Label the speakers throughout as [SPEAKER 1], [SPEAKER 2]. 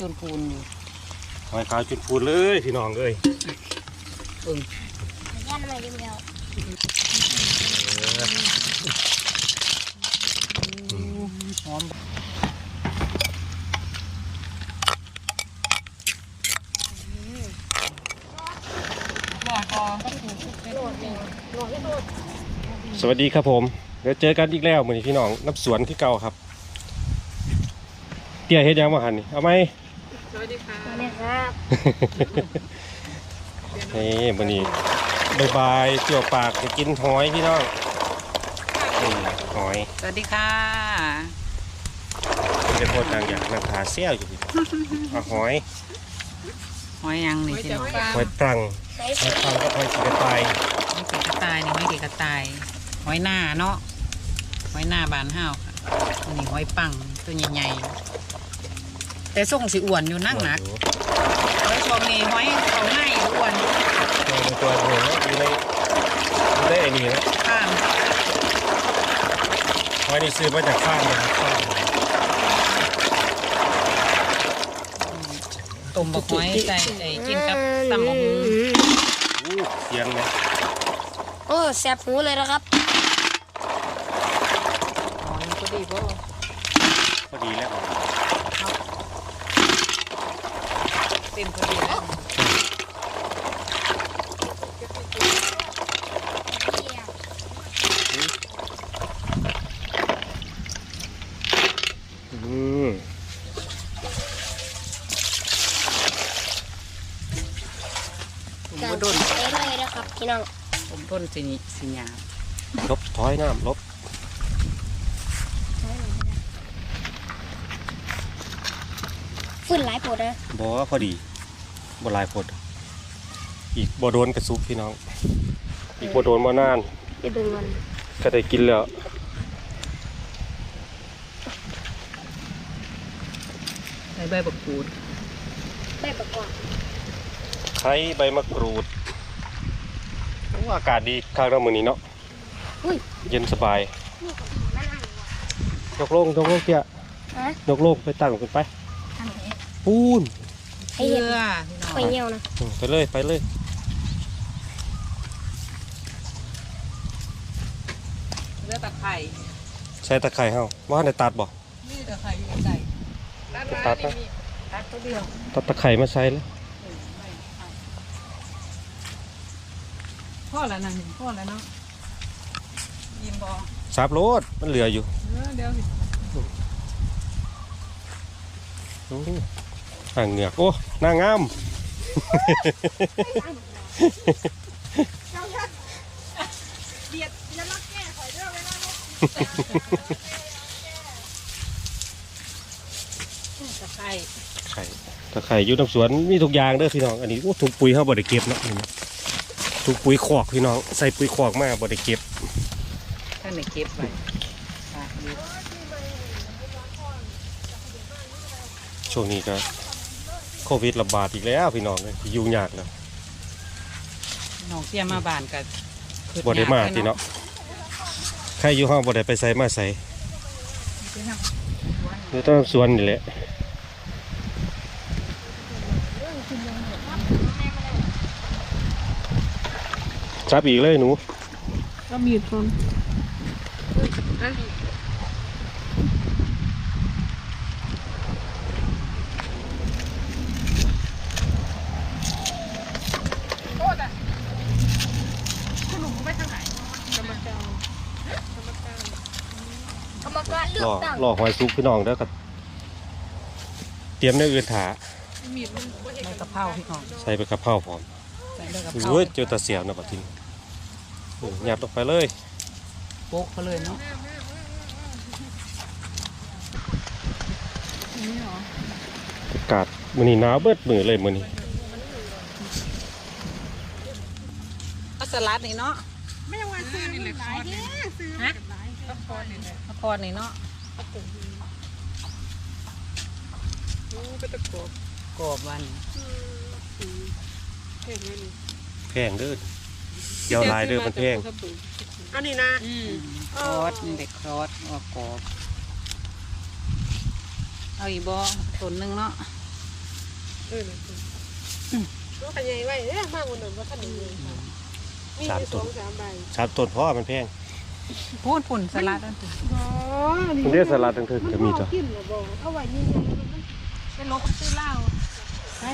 [SPEAKER 1] จนปูนอยู่
[SPEAKER 2] หอยขาวจุดพูนเลยพี่น้องเอ้ย
[SPEAKER 1] เบิ่ง
[SPEAKER 3] ย่านมาเดียว
[SPEAKER 1] หอม
[SPEAKER 2] สวัสดีครับผมเดี๋ยวเจอกันอีกแล้วเหมือนพี่น้องน้ำสวนคือเก่าครับ เตี้ยเฮ็ดยังมาหันนี่เอาไหม
[SPEAKER 3] ๆนะครับ
[SPEAKER 2] นี่วันนี้บายบายเจียวปากจะกินหอยพี่น้องนี่หอย
[SPEAKER 1] สวัสดีค่ะ
[SPEAKER 2] เป็นโคตรทางอย่างนางขาเซี่ยวอยู่พี่เอาหอย
[SPEAKER 1] หอยยังนี่พี่น้อง
[SPEAKER 2] หอยตรัง
[SPEAKER 3] ใส่
[SPEAKER 2] หอยตรังก็หอยสีกระต่าย
[SPEAKER 1] หอยกระต่ายนี่หอยเด็กกระต่ายหอยหน้าเนาะหอยหน้าบานห้าวค่ะอันนี้หอยปังตัวใหญ่ๆ แต่ส่งสิอ้วนอยู่นั่งหนักหอยช่วงนี้หอยเขาให้อ้วน
[SPEAKER 2] ตัวตัวหนึ่งอยู่ในอยู่ในไอ้นี่นะ
[SPEAKER 1] ข้าง
[SPEAKER 2] หอยนี่ซื้อมาจากฟาร์มนะครับฟาร์ม
[SPEAKER 1] ต้มบักหอยใส่ไอ้กินกับตำบักหุ่ง
[SPEAKER 2] อู้เสียงเลย
[SPEAKER 3] โอ้แสบหูเลยนะครับ
[SPEAKER 1] หอยก็ดีบ่
[SPEAKER 2] พอดีแล้ว
[SPEAKER 1] เต็มพอดีแล้ว
[SPEAKER 2] อืม
[SPEAKER 1] ผม
[SPEAKER 3] การ
[SPEAKER 1] บ่ดน
[SPEAKER 3] ใช้เลยนะครับพี่น้อง
[SPEAKER 1] ผมโดนสิสิหยา
[SPEAKER 2] ลบถอยน้ำลบ
[SPEAKER 3] ฟื้นหลายปวดนะ
[SPEAKER 2] บอกว่าพอดี บหลายพดอีกบ่โดนกระซุกพี่น้อง อีกบ่โดนมานาน
[SPEAKER 3] จะดึงมัน
[SPEAKER 2] ก็ได้กินแล้ว
[SPEAKER 1] ใส่ใบบักกูด
[SPEAKER 3] ใบประกอบ
[SPEAKER 2] ไข่ใบมะกรูดโอ้อากาศดีข้างเรามือนี้เนาะ
[SPEAKER 3] อุ้ย
[SPEAKER 2] เย็นสบาย
[SPEAKER 3] นี่ก็ดีนั่นอะไรวะ
[SPEAKER 2] ยกโลงยกโลงเตี้ย
[SPEAKER 3] ฮะ
[SPEAKER 2] ยกโลงไปตั้งขึ้นไป
[SPEAKER 3] ทำไง
[SPEAKER 2] ปูน
[SPEAKER 3] ให้
[SPEAKER 1] เก
[SPEAKER 3] เห็
[SPEAKER 1] ลื
[SPEAKER 3] น
[SPEAKER 1] อพี่น้อง
[SPEAKER 3] ไปเงี้ยวนะ
[SPEAKER 2] อืมไปเลยไปเลย
[SPEAKER 1] เกลือตะไคร้
[SPEAKER 2] ใช้ตะไคร้เฮาว่าในตัดบ่
[SPEAKER 1] นี่ตะไคร้อยู่ใส่
[SPEAKER 2] ตัดนะ
[SPEAKER 1] ตัดตัวเดียว
[SPEAKER 2] ตัดตะไคร้มาใส่เลย
[SPEAKER 1] พ่อแล้วนั่นพ่อแล้วเนาะยิมบอ
[SPEAKER 2] สับโลดมันเหลืออยู่
[SPEAKER 1] เดี๋ยวสิ
[SPEAKER 2] โอ้ห่างเหงือกโอ้นางงาม
[SPEAKER 1] ตะไคร้
[SPEAKER 2] ไข่ตะไคร่อยู่น้ำสวนมีทุกอย่างเด้อพี่น้อง อันนี้โอ้ถุงปุ๋ยเขาบ่ได้เก็บเนาะนี่นะถุงปุ๋ยขอกพี่น้อง ใส่ปุ๋ยขอกมาบ่ได้เก็บ
[SPEAKER 1] ท่านไหนเก็บไว้ฝากดู
[SPEAKER 2] ช่วงนี้ก็โควิดระบาดอีกแล้วพี่น้องเลยยุ่งยากแล้ว
[SPEAKER 1] น้องเสียมาบ้านกับ
[SPEAKER 2] บ่ได้มาพี่เนาะใครอยู่ห้องบ่ได้ไปใส่มาใส่เดี๋ยวต้องสวนนี่แหละจับอีกเลยหนู
[SPEAKER 1] ก็มีดคน
[SPEAKER 3] กรรมการเลือ
[SPEAKER 2] ร
[SPEAKER 3] ก
[SPEAKER 2] อ
[SPEAKER 3] ตั้ง
[SPEAKER 2] รอหอยซุกพี่น้องเด้อก็เตรียมในอื่นถา
[SPEAKER 1] ใบกะเพราพี่น้อง
[SPEAKER 2] ใส่ไปกระเพราพร้อม
[SPEAKER 1] ใส่ใบกะเพรา
[SPEAKER 2] โอ้ยเจ้าตาเสียบนะบัดทีนี้โอ้ยหยับลงไปเลย
[SPEAKER 1] โป๊กเขาเลยเนาะ
[SPEAKER 2] อากาศมื้อนี้หนาวเบิดมื้อเลยมื้อนี้
[SPEAKER 1] ก็สลัดนี่เนาะ
[SPEAKER 4] ไม่ยังวันซื้อนี่เลยขายเนี่ยซื้อ
[SPEAKER 1] ฮะ
[SPEAKER 4] ต้องคอนนี่แหละ
[SPEAKER 1] มะพร้าวนี่เนาะ
[SPEAKER 4] โอ้ก็ตะโกบ
[SPEAKER 1] กรอบวัน
[SPEAKER 4] เห็นไหมนี่
[SPEAKER 2] แพงเด้อเดี๋ยวลายเด้อมันแพง
[SPEAKER 4] อันนี้นะ
[SPEAKER 1] อืมครอสนี่เด็กครอสว่ากรอบเอาอีกบ่ต้นหนึงเนาะ
[SPEAKER 4] เออตัวขยายไว้เนี่ยมากกว่าหนึ่งเพราะท่านหนึ่งเลยมีอยู่สองสามใบ
[SPEAKER 2] สามต้นพ่อมันแพง
[SPEAKER 1] พูดปุ่นสลัดนั่นสิ
[SPEAKER 4] อ๋อ
[SPEAKER 2] มันเรียกสลัดทั้งเทึก
[SPEAKER 4] มัน
[SPEAKER 2] จะ
[SPEAKER 4] พ
[SPEAKER 2] มี
[SPEAKER 4] อ
[SPEAKER 2] ตัว
[SPEAKER 4] กินหรอบอกเอาไว้นี่ไงมัน
[SPEAKER 1] เป็นโลกซื้อเหล้าไป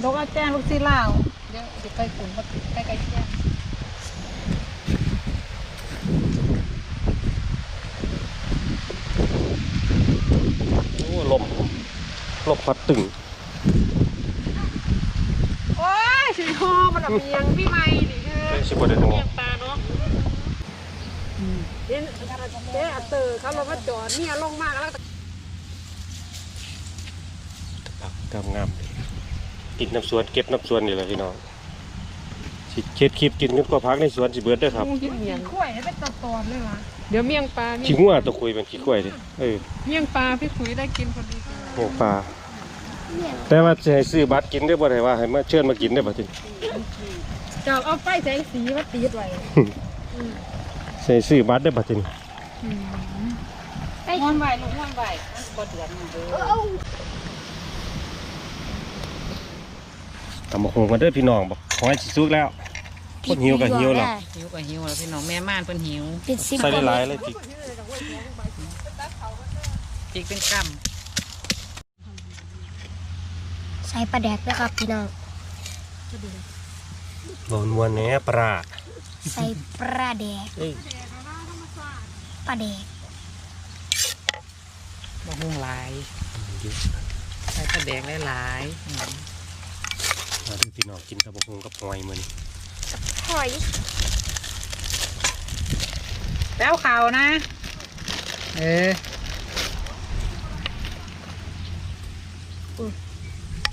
[SPEAKER 1] โลกอาแจ้งลูกซื้อเหล้าเดี๋ยวเดี๋ยวไปปุ่นมาใกล้ๆแจ้ง
[SPEAKER 2] โอ้ลมลมพัดตึง
[SPEAKER 4] โอ้ยสีทอมันแบบเมียงพี่ไม่นี่คือ
[SPEAKER 2] เลยสิบ่ได้งอ
[SPEAKER 4] เมียงปลาเนาะ เห็นแกเตอร์เขาเรามาจอดเนี่ยลงมากแล้ว
[SPEAKER 2] กำงามกินน้ำสวนเก็บน้ำสวนนี่แหละพี่น้องสิเค็ดคลิปกินกันก็พักในสวนสิเบิดเด้ครับ
[SPEAKER 4] กินเมียงข้วยให้เป็นตอตอนเลยวะเดี๋ยวเมียงปลา
[SPEAKER 2] ขี้งัวตะคุยเป็นขี้ข้วยดิเออ
[SPEAKER 4] เมียงปลาพี่คุยได้กินพอดี
[SPEAKER 2] หมูปลาแต่ว่าจะให้ซื้อบัตรกินได้บ่ได้ว่าให้มาเชิญมากินได้บ่ที
[SPEAKER 4] จะเอาไฟแสงสีมาตีดไว้
[SPEAKER 2] ใส่ซื้อบัตรได้บ่ที
[SPEAKER 1] ม้วนใบลูกม้วนใบมันบ่เดือดมันเด้อ
[SPEAKER 2] ตำบักหงกันเด้อพี่น้องบอกขอให้สิสุกแล้วคนหิวก็หิวแล้ว
[SPEAKER 1] หิวก็หิวแล้วพี่น้องแม่ม่านเพิ่นหิว
[SPEAKER 5] เป็นสิบ
[SPEAKER 2] ใส่หลายๆเลยพริก
[SPEAKER 1] พริกเป็นกำ
[SPEAKER 5] ใส่ปลาแดกนะครับพี่น้อง
[SPEAKER 2] บ่นวลแหน่ปลา
[SPEAKER 5] ใส่ปลาแดก
[SPEAKER 2] เอ้ย
[SPEAKER 5] ปลาแดก
[SPEAKER 1] บ่หุงหลายใส่ปลาแดกหลายๆอืม
[SPEAKER 2] มาเด้อพี่น้องกินตำบักหงกับหอยมื้อนี้
[SPEAKER 5] หอย
[SPEAKER 1] แล้วข่าวนะ เออ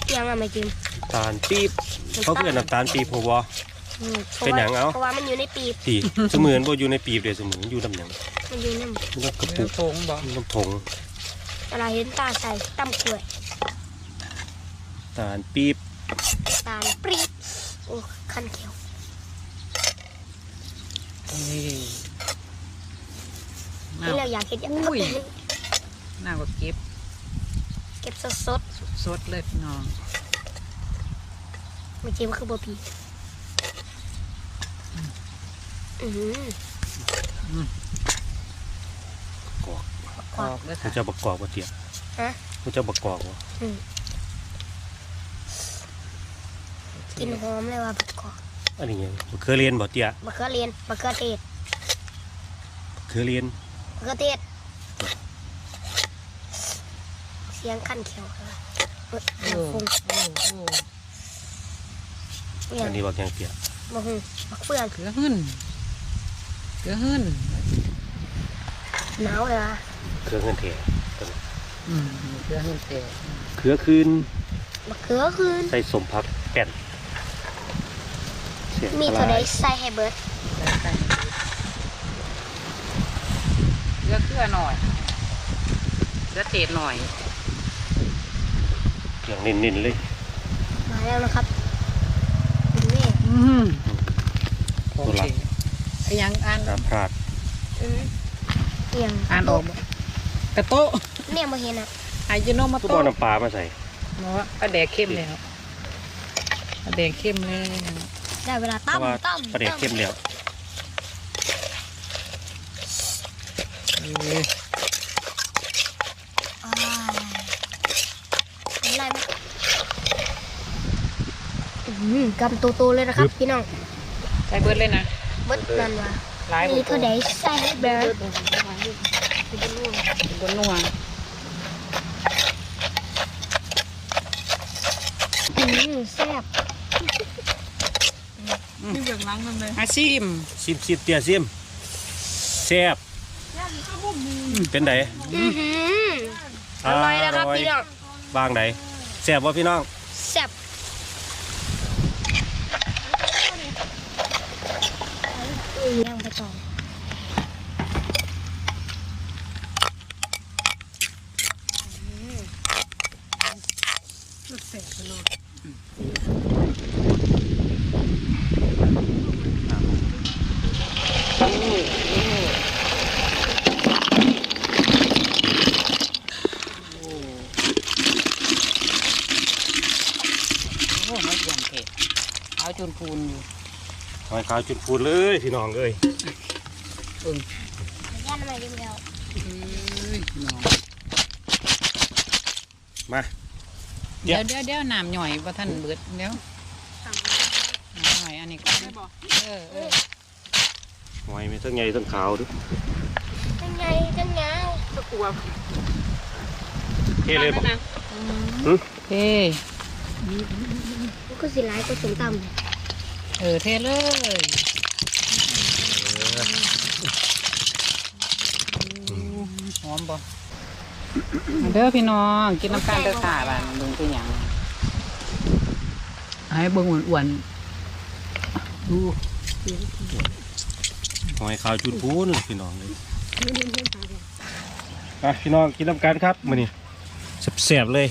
[SPEAKER 5] เตียงอะไม่กิน
[SPEAKER 2] ตาลปี๊บเขาเพื่อนน้ำตาลปี๊บหัวบ่
[SPEAKER 5] อืม
[SPEAKER 2] เป็นหยังเอา
[SPEAKER 5] เพราะว่ามันอยู่ในปีบ
[SPEAKER 2] ตีเสมือนบ่อยู่ในปี๊บเด้อเสมือนอยู่น้ำหยัง
[SPEAKER 5] มันอยู่ใน
[SPEAKER 2] อยู่น้ำกระ
[SPEAKER 1] เนื้
[SPEAKER 2] ปุ
[SPEAKER 1] อกโถงบอก
[SPEAKER 2] อยู่น้ำถง
[SPEAKER 5] เวลาเห็นตาใส่ตั้มกล้วย
[SPEAKER 2] ตาลปี๊บ
[SPEAKER 5] ตาลปรี๊ดโอ้คันเขียว
[SPEAKER 1] นี่
[SPEAKER 5] นี่เราอยากเห็นอย่าง
[SPEAKER 1] อุ้ย น่าก็เก็บ
[SPEAKER 5] เก็บสด
[SPEAKER 1] สดๆเลยพี่น้อง
[SPEAKER 5] ๆไม่กินมันคือบะพี อือหือ
[SPEAKER 2] กอก
[SPEAKER 1] ออกเลย
[SPEAKER 2] มั
[SPEAKER 1] ค่ะ
[SPEAKER 2] นจะบักกอกบ่เตี้ย
[SPEAKER 5] ฮะ
[SPEAKER 2] มันจะบักกอกบ่
[SPEAKER 5] กินหอมเลยว่ะบักกอก
[SPEAKER 2] อันนี้หยังมะเขือเรียนบ่เตี้ย
[SPEAKER 5] มะเขือเรียนมะเขือเทศ
[SPEAKER 2] มะเขือเรียน
[SPEAKER 5] มะเขือเทศเสียงคันเขียวครับเอ้ย
[SPEAKER 1] โอ้
[SPEAKER 5] น้ำฟง
[SPEAKER 1] โอ้โอ้
[SPEAKER 5] เนี่ย
[SPEAKER 2] อันนี้บักหยังเตี้ย
[SPEAKER 5] มะฮุงมะเฟือง
[SPEAKER 1] เกลือหึ่น เกลือหึ่น
[SPEAKER 5] หนาวเลยว่ะ
[SPEAKER 2] เขือเงินแท้ตัวนี้
[SPEAKER 1] อืมเกลือหึ่นแต่
[SPEAKER 2] เขือคืน
[SPEAKER 5] มะเขือคืน
[SPEAKER 2] ใส่สมพักแก่นเสียง
[SPEAKER 5] มี
[SPEAKER 2] ป
[SPEAKER 5] เท่า
[SPEAKER 2] ลา
[SPEAKER 5] ใดใส่ให้เบิร์ด
[SPEAKER 1] ใส่ใส่เกลือเกลือหน่อยเกลือเทศหน่อย
[SPEAKER 2] อย่างนิ่นๆเลย
[SPEAKER 5] มาแล้วนะครับเป็นเมฆ
[SPEAKER 1] อืม
[SPEAKER 2] โบรา ณ
[SPEAKER 1] ไอ้ยังอ่าน
[SPEAKER 2] ตามพลาด
[SPEAKER 5] อืมเอียง
[SPEAKER 1] อ่านออกบ่กระโต๊ะ
[SPEAKER 5] เนี่ยมาเห็นอะ
[SPEAKER 1] ไอจิโนมา
[SPEAKER 2] ทุก
[SPEAKER 1] โต๊ะ
[SPEAKER 2] บ่อน้ำปลามาใส่
[SPEAKER 1] เนาะปลาแดกเข้มเลยครับปลาแดกเข้มเลย
[SPEAKER 5] ได้เวลา
[SPEAKER 2] เพ
[SPEAKER 5] ตั้ม
[SPEAKER 2] ราะว่า
[SPEAKER 5] ตั้ม
[SPEAKER 2] ปลาเด็กเข้มแล้ว
[SPEAKER 1] เออ
[SPEAKER 5] อ่าเป็นไรไหมอืมกำโตๆเลยนะครับพี่น้อง
[SPEAKER 1] ใส่เบิร์ดเลยนะ
[SPEAKER 5] เบิดนั่นว่ะ
[SPEAKER 1] หลาย
[SPEAKER 5] มีเท่าใดใส่ให้เบิร์ด
[SPEAKER 1] บนนัว
[SPEAKER 5] อืมแซ่บ
[SPEAKER 4] มีเบื้องหลังนั่นเลย
[SPEAKER 1] อาชิม
[SPEAKER 2] ซิมซิมเตี้ยซิมแซ่บเป็นได
[SPEAKER 5] อือหืออร่อยนะครับพี่น้อง
[SPEAKER 2] บางไหนแซ่บบ่พี่น้อง
[SPEAKER 5] แซ่บอืมย่างไปต่อ
[SPEAKER 2] อ
[SPEAKER 1] พูนอยู่
[SPEAKER 2] หอยขาวจุดพูนเลยพี่น้องเอ้ย
[SPEAKER 1] เอิ่ง
[SPEAKER 3] ย่านมาเดียว
[SPEAKER 1] เอ้ยน้อง
[SPEAKER 2] มา เดี๋
[SPEAKER 1] เดี๋
[SPEAKER 2] ย
[SPEAKER 1] ยว วเดี๋ยวเดี๋ยวน้ำหน่อยว่าท่านเบิดเดี๋ยว
[SPEAKER 4] สั่ง
[SPEAKER 1] น้ำหน่อยอันนี้ก็
[SPEAKER 4] ได้บอก
[SPEAKER 1] เออเออ
[SPEAKER 2] หอยมีทั้งใหญ่ทั้งขาวด้วย
[SPEAKER 3] จังไงจังไง
[SPEAKER 4] ตะกัว
[SPEAKER 2] เท่เลยบอก
[SPEAKER 4] นะ
[SPEAKER 1] เท่
[SPEAKER 3] มันก็สิร้ายก็สมต
[SPEAKER 1] เออเท่เลยหอมบ่มาเด้อพี่น้องกินน้ำตาลเด้อค่ะบ้านเบิ่งเป็นหยังให้เบิ่งอ้วนๆดู
[SPEAKER 2] หอยขาวจุดพูนพี่น้องเลยอะพี่น้องกินน้ำกันครับมื้อนี้แซ่บๆเลย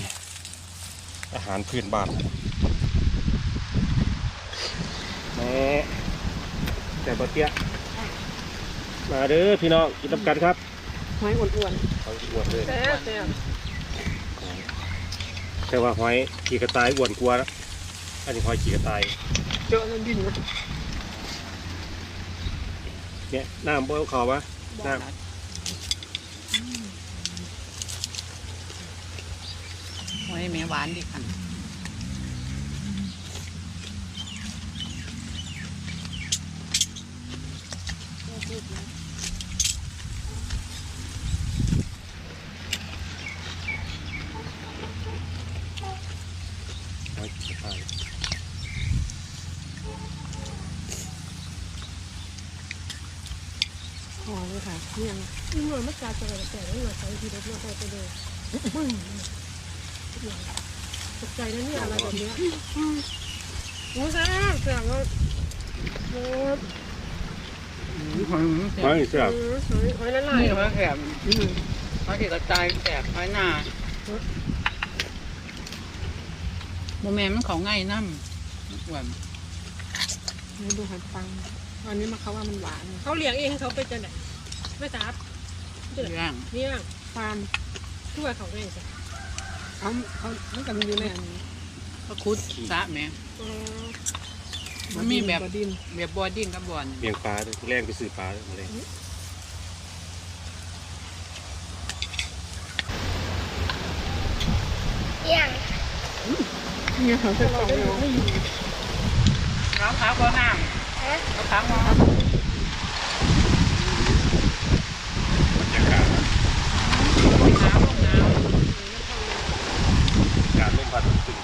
[SPEAKER 2] อาหารพื้นบ้าน แม่แต่บะเตี้ยมาเด้อพี่น้องกินน้ำกันครับ
[SPEAKER 4] หอยอ้วน
[SPEAKER 2] หอยอ้วนเลย
[SPEAKER 4] ๆแต่แต่
[SPEAKER 2] แต่ว่าหอยขี่กระต่ายอ้วนกว่านะอันนี้หอยขี่กระต่าย
[SPEAKER 4] เจอมันดินนะ
[SPEAKER 2] เนี่ยน้ำบ่เอาเขาปะน้
[SPEAKER 1] หอยแม่หวานดีคันำ
[SPEAKER 2] หอยตาย
[SPEAKER 4] หอเลยค่ะเนี่ยนี่มันไม่กล้าจะอะไรแต่ไม่มาใช้ทีเดียวไปไปเลยมึงตกใจนะเนี่ยอะไรแบบเนี้ยโอ้แซ่บแซ่บว่าโอ้
[SPEAKER 1] หอย
[SPEAKER 2] หอยเสียบ
[SPEAKER 4] หอยหอยละลาย
[SPEAKER 1] หอยแสบหอยกระจายแสบหอยหนา โมแมนมันเขาง่ายน้ำอ้วน
[SPEAKER 4] นี่ดูหอยปังอันนี้มาเขาว่ามันหวานเขาเลี้ยงเองเขาไปจะไหนไม่ทราบ
[SPEAKER 1] เรื่อง
[SPEAKER 4] เนี่ยฟาร์มทั่วเขาเองจ้ะเขาเขาไม่กันอยู่ในอันนี้
[SPEAKER 1] ก็คุดสะแหม่
[SPEAKER 4] อ๋อ
[SPEAKER 1] มันมีแบบ
[SPEAKER 4] บ่ดิน
[SPEAKER 1] แบบบอดิ้งกับบอล
[SPEAKER 2] เลี้ยงปลาด้วยแรงไปซื้อปลาด้วยมาเลยำ
[SPEAKER 3] อย่าง
[SPEAKER 4] เนี่ยเขาจะของรา
[SPEAKER 1] น้ำขาวก็น้ำเอาขาวมา
[SPEAKER 2] บรรยากาศ
[SPEAKER 1] น้ำลงน้
[SPEAKER 2] การลมพัดตึง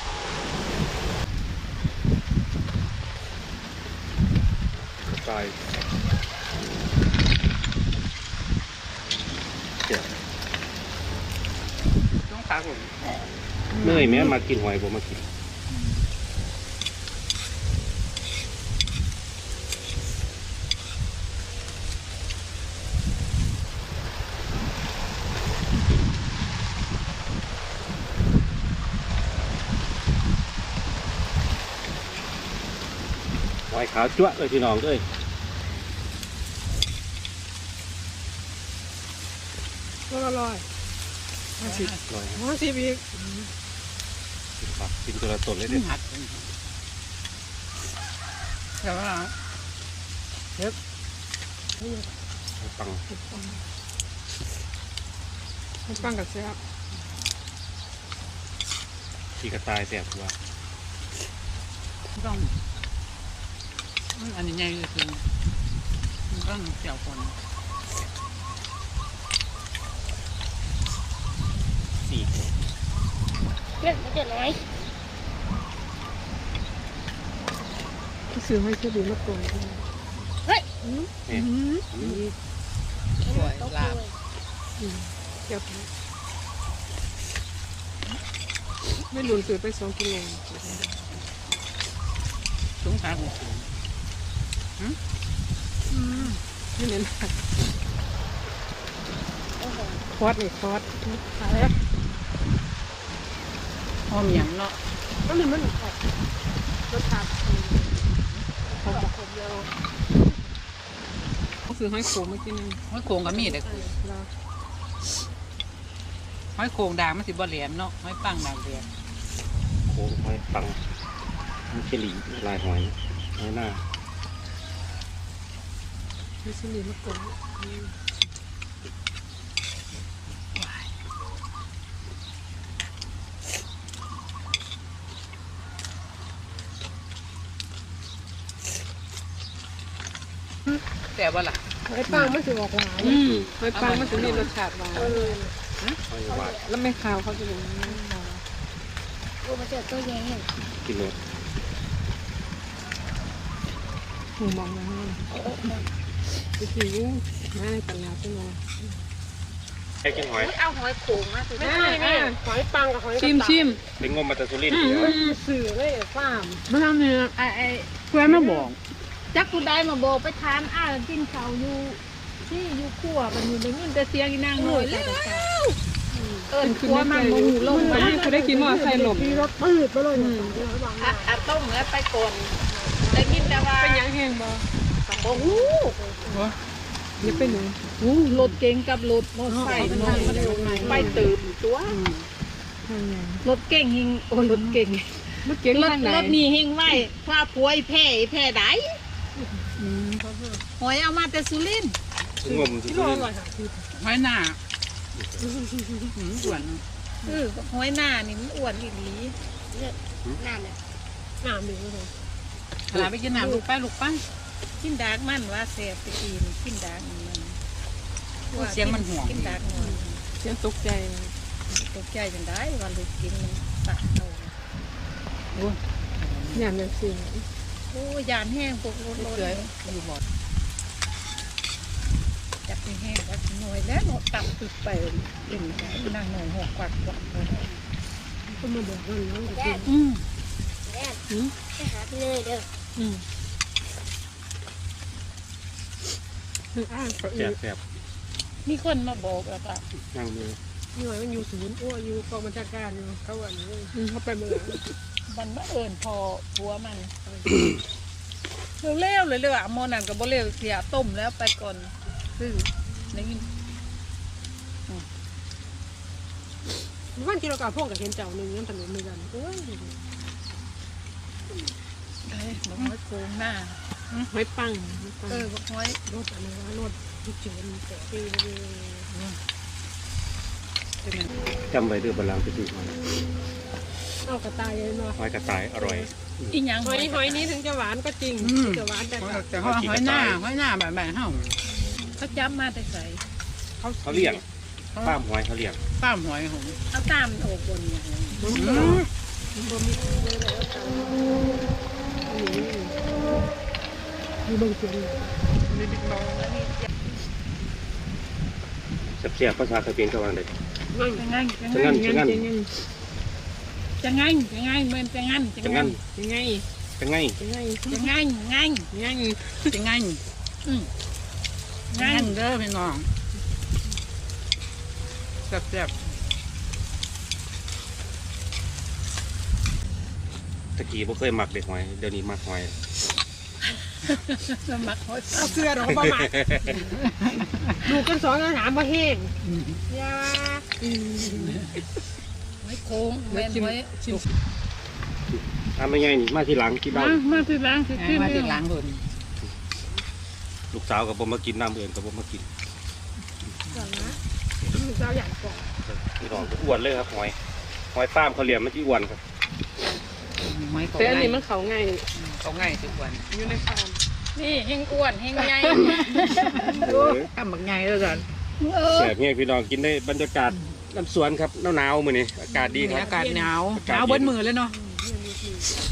[SPEAKER 2] ตายเจ็บ
[SPEAKER 1] ต้องขาผม
[SPEAKER 2] เมื่อยแม่มากินหอยผมมากิน ขาวจั๊วะเลยพี่น้องเอ้ย
[SPEAKER 4] ก็อร่อยห้าสิบ
[SPEAKER 2] ลอย
[SPEAKER 4] ห้าสิบอีก
[SPEAKER 2] ผักกินตัวละตนเลย
[SPEAKER 1] นี่
[SPEAKER 2] เด็ด
[SPEAKER 1] หัดแต่ว่า
[SPEAKER 2] ปัง
[SPEAKER 4] มันปังกับแซ่บ
[SPEAKER 2] ขี่กระต่ายแสบกว่า
[SPEAKER 1] ต้อง อันนี้ใหญ่คือมันต้องเจียวคน
[SPEAKER 2] สี่
[SPEAKER 3] เรื่องมันจะน้อย
[SPEAKER 4] ที่ซื้อให้เชื่อดีมากกว่า
[SPEAKER 3] เฮ้ย
[SPEAKER 2] เนี่ย
[SPEAKER 1] สวยลาบ
[SPEAKER 4] เกี่ยวไม่หลุนซื้อไปสองกิโล
[SPEAKER 1] สูงขาวผม
[SPEAKER 4] นี่เน้น
[SPEAKER 3] โอ้โห
[SPEAKER 4] คอสนี่คอสอะไร
[SPEAKER 1] หอมหยังเนาะ
[SPEAKER 4] ก็นี่มันออกรสชาติของแบบเดียวเขาซื้อห้อยโขมเมื่อกี้นึง
[SPEAKER 1] หอยโขงก็มีเด็ก
[SPEAKER 4] แล้
[SPEAKER 1] อยโขงด่างมันสิบ่แหลี่ยมเนาะห้อยปังด่างแหลี่ยม
[SPEAKER 2] โค้งห้อยปังมันเป็นหลีลายหอยหอยหน้า
[SPEAKER 4] มีสนิมมากด
[SPEAKER 1] แต่ว่าล่ะ
[SPEAKER 4] หอยปังมันจะออกหวาน
[SPEAKER 1] อืม
[SPEAKER 4] หอยปังมันจะมีรสชาติหวาน
[SPEAKER 2] หอยหวาน
[SPEAKER 4] แล้วไม่ขาวเขาจะเป็น
[SPEAKER 3] โอ้มาเจอตัวใหญ่เห็น
[SPEAKER 2] กินเลย
[SPEAKER 4] หูมองนะ ฮะจริงๆมาในตลาดใช่ไหม
[SPEAKER 2] ให้กินหอย
[SPEAKER 3] เอาหอยโขงนะตัว
[SPEAKER 4] ไม่
[SPEAKER 3] นี้
[SPEAKER 4] ใช่แม่หอยปังกับหอยชิมชิม
[SPEAKER 2] เป็นงมมาจากสุรินทร์
[SPEAKER 4] สื่อเลยฟาร์มไม่ทำเนี่ย
[SPEAKER 3] ไอ้ไอ้
[SPEAKER 4] เพื่อนมาบอก
[SPEAKER 3] จักกูได้มาบอกไปทานอ้าวกินข้าวอยู่ที่อยู่ครัวมันอยู่ในยินแต่เสียงอีนางน้อยแล้วเอิ้นครัวมันบ่หูลง
[SPEAKER 4] มันนี่คุณได้กินว่าใครหลบ
[SPEAKER 3] รถปืดไปเลยอะอะต้มแล้วไปก่อนได้ยินแต่ว่า
[SPEAKER 4] เป็นยังแห้งบ่
[SPEAKER 3] บ่ฮู้
[SPEAKER 4] อย่าเป็นหนู
[SPEAKER 3] อู้รถเก๋งกับรถมอเตอร์ไซค์มันไปตื่นตัวรถเก่งหิงโอ้รถเก่ง
[SPEAKER 4] เมื่อกี้
[SPEAKER 3] รถ
[SPEAKER 4] ทางไหน
[SPEAKER 3] รถนี่หิงไว้พาป่วยแพ้แพ้ไดหอยเอามาแต่สุรินทร์
[SPEAKER 2] งมที่
[SPEAKER 4] ที่
[SPEAKER 2] สุ
[SPEAKER 4] รอ
[SPEAKER 2] รินท
[SPEAKER 4] ร่อย
[SPEAKER 2] ร์
[SPEAKER 4] ค่ะคือ
[SPEAKER 1] หอยหน้าอืมอ้วน
[SPEAKER 3] เออหอยหน้านี่มันอ้วนอีหลีน้ำเนี่ย
[SPEAKER 4] น้ำดีเลย
[SPEAKER 1] หลาไปกินน้ำลูกไปลูกไป
[SPEAKER 3] กินดากมันว่าแซ่บไปกินกินดากมัน
[SPEAKER 1] เสียงมันห่วง
[SPEAKER 3] กินดากมัน
[SPEAKER 4] เสียงตกใจ
[SPEAKER 3] ตกใจจังได้ว่าลูกกินมันปากโต
[SPEAKER 4] อย่างนั้นสิ
[SPEAKER 3] โอ้ยยานแห้งพวกรถรถ
[SPEAKER 1] เกลืออยู่บ่
[SPEAKER 3] จับไปแห้งจับหน่วยแล้วเนาะตับตึกไปเล่นได้นั่งหน่อยหกกวักกวักเลย
[SPEAKER 4] ก็มาบอกว่าน้องจะกิน
[SPEAKER 3] อืม
[SPEAKER 5] ไปหาพี่เลยเด้อ
[SPEAKER 4] อืมคื ออ้างเขา
[SPEAKER 2] แส
[SPEAKER 4] อี
[SPEAKER 2] บ
[SPEAKER 4] ก
[SPEAKER 2] แสบ
[SPEAKER 3] มีคนมาบอกแล้วก็
[SPEAKER 2] นั่งมือ
[SPEAKER 4] หน่วยมันอยู่ศูนย์อ้วอยู่กองบัญชาการอยู่เขาอันนี้เขาไปเมือง
[SPEAKER 3] มันมาเอิญพอผัวมันเร็วๆเลยเลยอะโมอนั่นก็บ่เร็วเสียต้มแล้วไปก่อนซื้อได้ยิน
[SPEAKER 4] วันที่เรากลับพ่อกับเห็นเจ้าหนึ่งยังถนนเหมือนกันเอ้ย
[SPEAKER 3] เอ้ยบอกหอยโคงหน้า
[SPEAKER 4] หอยปังหอยปัง
[SPEAKER 3] เออบอกหอย
[SPEAKER 4] รถอะไรวะรถที่เจนแต่ปีเลย
[SPEAKER 2] จำไว้เด้อบาลางไปซื้อหอย
[SPEAKER 4] เอากระต่ายเลยเนาะ
[SPEAKER 2] หอยกระต่ายอร่อย
[SPEAKER 3] อีหยัง
[SPEAKER 4] หอยหอยนี้ถึงจะหวานก็จริงจะหวานแต่ก็
[SPEAKER 1] แต่ว่าหอยหน้าหอยหน้าแบบแบบเฮา
[SPEAKER 3] เขาจับมาแต่ใส่
[SPEAKER 2] เขาเลี้ยงป้ามหอยเขาเลี้ยง
[SPEAKER 1] ป้ามหอยหง
[SPEAKER 3] เอาตามโอกบนอย่างนี้
[SPEAKER 4] มีบางเสียง
[SPEAKER 3] มีบิ๊กโมแล้วนี่
[SPEAKER 2] แซ่บภาษาเขมรเขาว่าได้
[SPEAKER 3] จะงั้นจะ
[SPEAKER 2] จะ
[SPEAKER 3] งั้
[SPEAKER 2] งั้
[SPEAKER 3] น
[SPEAKER 2] นจะงั้น
[SPEAKER 3] จะงั้นจะงั้นมันจะงั้นจะ
[SPEAKER 2] จะ
[SPEAKER 3] งั้
[SPEAKER 2] งั้
[SPEAKER 3] น
[SPEAKER 2] น
[SPEAKER 4] ยังง
[SPEAKER 2] จะไง
[SPEAKER 4] ยังไง
[SPEAKER 3] จะงั้นงั้น
[SPEAKER 4] ยังไง
[SPEAKER 1] จะง่าย
[SPEAKER 3] อืม
[SPEAKER 1] ง่ายเด้อพี่น้องแซ่บ
[SPEAKER 2] ตะกี้บ่เคยมักเด็กหอย เดี๋ยวนี้มักหอย
[SPEAKER 3] สมัครหอย
[SPEAKER 4] เอาเสื้อดอกประมาณดูกันสองกันถามว่าแห้งยา
[SPEAKER 3] หอยโค้งแม่นหอย
[SPEAKER 4] ชิม
[SPEAKER 2] อะไม่ไงนี่มาทีหลังกิน
[SPEAKER 3] มา
[SPEAKER 2] น้ำ
[SPEAKER 3] มาที่ร้านที่
[SPEAKER 1] ๆ
[SPEAKER 3] ที่
[SPEAKER 1] มาติดหลังเพิ่น
[SPEAKER 2] ลูกสาวกับบ่มากินน้ำเอื่นกับบ่มากิน
[SPEAKER 4] ก่อนนะเจ้าใหญ่ก่อน
[SPEAKER 2] พี่น้องอ้วนเลยครับหอยหอยป้ามเขาเลี้ยงมันที่อ้วนครับ
[SPEAKER 1] หอยเขา
[SPEAKER 4] แต่อัน
[SPEAKER 1] ง่าย
[SPEAKER 4] นี้มันเขาไง
[SPEAKER 1] เขาง่ายทุกวัน
[SPEAKER 4] อยู่ในฟาร์ม
[SPEAKER 3] นี่เฮงอ้วนเฮงใหญ่
[SPEAKER 2] เออ
[SPEAKER 1] ทำบักง่ายเด้อกัน
[SPEAKER 3] เออ
[SPEAKER 2] แสบเงี้ยพี่น้องกินได้บรรยากาศน้ำสวนครับหนาวๆมื้อนี้อากาศดีค
[SPEAKER 1] มี
[SPEAKER 2] รับ
[SPEAKER 1] อากาศหนาว
[SPEAKER 2] อา
[SPEAKER 1] ห
[SPEAKER 2] กาศ
[SPEAKER 1] นาวเบิ้มือเลยเนาะ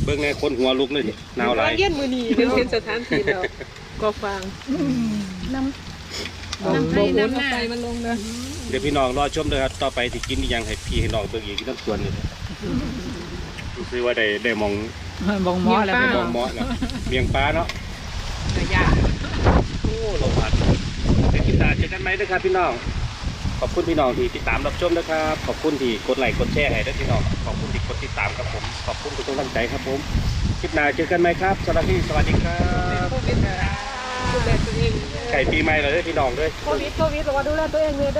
[SPEAKER 2] เบิ่งในคนหัวลุกเลยดิหนาวหลาย
[SPEAKER 4] เย็นมือนีเดี๋ยวเห็นสถานที่แล้วก็ฟัง
[SPEAKER 3] น้
[SPEAKER 4] บอกบอกวนเอาไปมันลงเลย
[SPEAKER 2] เดี๋ยวพี่น้องรอชมเลยครับต่อไปที่กินอีหยังให้พี่ให้น้องเบิ่งอีกน้ำสวนนี่คือว่าได้ได้มอง
[SPEAKER 1] บองหมอแล้ว
[SPEAKER 2] ได้
[SPEAKER 1] พี่
[SPEAKER 2] ม
[SPEAKER 1] น้
[SPEAKER 2] อ
[SPEAKER 1] องง
[SPEAKER 2] เหมาะนะเมียงปลาเนาะ
[SPEAKER 1] กระยา
[SPEAKER 2] โอ้ลมพัดเดี๋ยวติดตามเจอกันไหมด้วยครับพี่น้อง ขอบคุณพี่น้องที่ติดตามรับชมนะครับ ขอบคุณที่กดไลค์กดแชร์ให้ด้วยพี่น้อง ขอบคุณที่กดติดตามครับผม ขอบคุณทุกกำลังใจครับผมคลิปหน้าเจอกันไหมครับสวัสดีสวัสดีครับ
[SPEAKER 4] ดูแลตัวเอง
[SPEAKER 2] ไก่ปีใหม่เลยเด้อพี่น้องด้วย
[SPEAKER 4] โควิด โควิดเราว่าดูแลตัวเองเลย